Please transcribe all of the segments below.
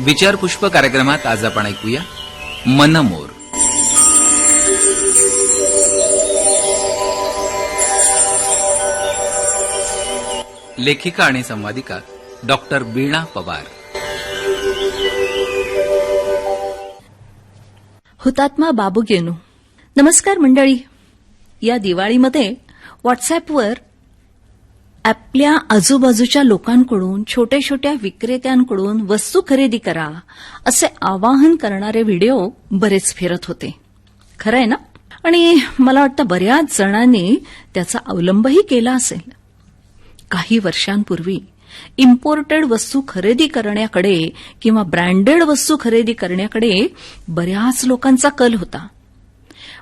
विचारपुष्प कार्यक्रमात आज आपण ऐकूया मनमोर. लेखिका आणि संवादिका डॉक्टर बीणा पवार. हुतात्मा बाबू गेनू नमस्कार मंडळी. या दिवाळीमध्ये व्हॉट्सअपवर आपल्या आजूबाजूच्या लोकांकडून छोट्या छोट्या विक्रेत्यांकडून वस्तू खरेदी करा असे आवाहन करणारे व्हिडिओ बरेच फिरत होते. खरंय ना? आणि मला वाटतं बऱ्याच जणांनी त्याचा अवलंबही केला असेल. काही वर्षांपूर्वी इम्पोर्टेड वस्तू खरेदी करण्याकडे किंवा ब्रँडेड वस्तू खरेदी करण्याकडे बऱ्याच लोकांचा कल होता.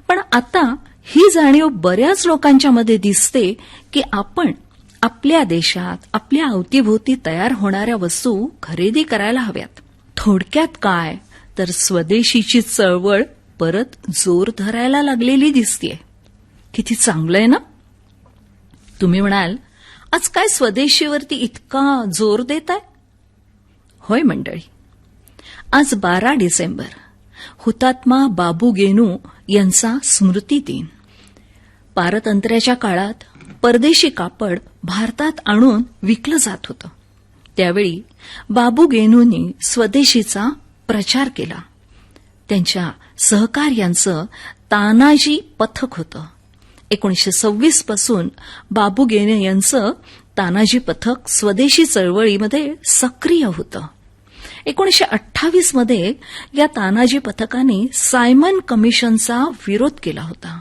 पण आता ही जाणीव बऱ्याच लोकांच्या मध्ये दिसते की आपण आपल्या देशात आपल्या अवतीभोवती तयार होणाऱ्या वस्तू खरेदी करायला हव्यात. थोडक्यात काय? तर स्वदेशीची चळवळ परत जोर धरायला लागलेली दिसतीये. किती चांगलं आहे ना? तुम्ही म्हणाल आज काय स्वदेशीवरती इतका जोर देत आहे होय मंडळी. आज बारा डिसेंबर. हुतात्मा बाबू गेनू यांचा स्मृती दिन पारतंत्र्याच्या काळात परदेशी कापड भारतात आणून विकलं जात होतं. त्यावेळी बाबू गेनूंनी स्वदेशीचा प्रचार केला. त्यांच्या सहकार्यांचं तानाजी पथक होतं. एकोणीशे सव्वीसपासून बाबू गेने यांचं तानाजी पथक स्वदेशी चळवळीमध्ये सक्रिय होतं. एकोणीशे अठ्ठावीसमध्ये या तानाजी पथकाने सायमन कमिशनचा विरोध केला होता.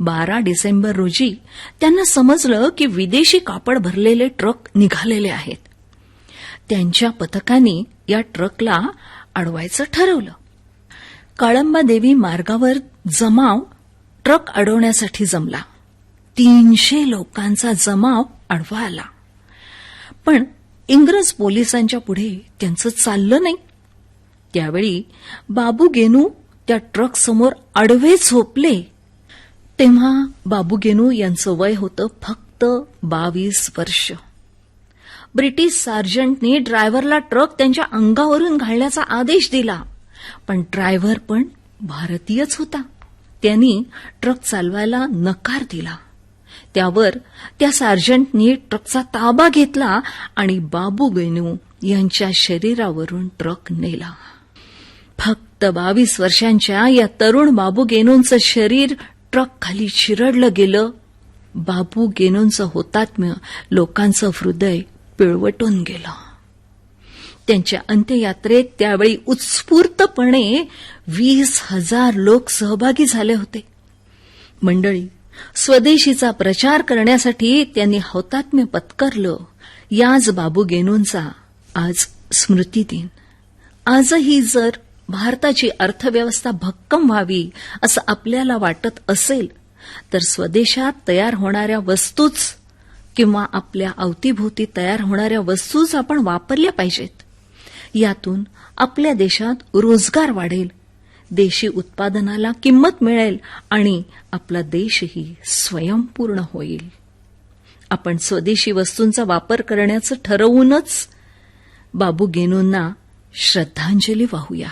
बारा डिसेंबर रोजी त्यांना समजलं की विदेशी कापड भरलेले ट्रक निघालेले आहेत. त्यांच्या पथकाने या ट्रकला अडवायचं ठरवलं. काळंबा देवी मार्गावर जमाव ट्रक अडवण्यासाठी जमला. तीनशे लोकांचा जमाव अडवा आला. पण इंग्रज पोलिसांच्या पुढे त्यांचं चाललं नाही. त्यावेळी बाबू गेनू त्या ट्रक समोर आडवे झोपले तेव्हा बाबू गेनू यांचं वय होतं फक्त बावीस वर्ष. ब्रिटिश सार्जंटने ड्रायव्हरला ट्रक त्यांच्या अंगावरून घालण्याचा आदेश दिला. पण ड्रायव्हर पण भारतीयच होता. त्यांनी ट्रक चालवायला नकार दिला. त्यावर त्या सार्जंटनी ट्रकचा ताबा घेतला आणि बाबू गेनू यांच्या शरीरावरून ट्रक नेला. फक्त बावीस वर्षांच्या या तरुण बाबू गेनूंचं शरीर ट्रक खाली शिरडलं गेलं. बाबू गेनूंचं होतात्म्य लोकांचं हृदय पिळवटून गेलं. त्यांच्या अंत्ययात्रेत त्यावेळी उत्स्फूर्तपणे वीस हजार लोक सहभागी झाले होते. मंडळी स्वदेशीचा प्रचार करण्यासाठी त्यांनी हौतात्म्य पत्करलं. याच बाबू गेनूंचा आज स्मृती दिन आजही जर भारताची अर्थव्यवस्था भक्कम व्हावी असं आपल्याला वाटत असेल तर स्वदेशात तयार होणाऱ्या वस्तूच किंवा आपल्या अवतीभोवती तयार होणाऱ्या वस्तूच आपण वापरल्या पाहिजेत. यातून आपल्या देशात रोजगार वाढेल देशी उत्पादनाला किंमत मिळेल आणि आपला देशही स्वयंपूर्ण होईल. आपण स्वदेशी वस्तूंचा वापर करण्याचं ठरवूनच बाबू गेनूंना श्रद्धांजली वाहूया.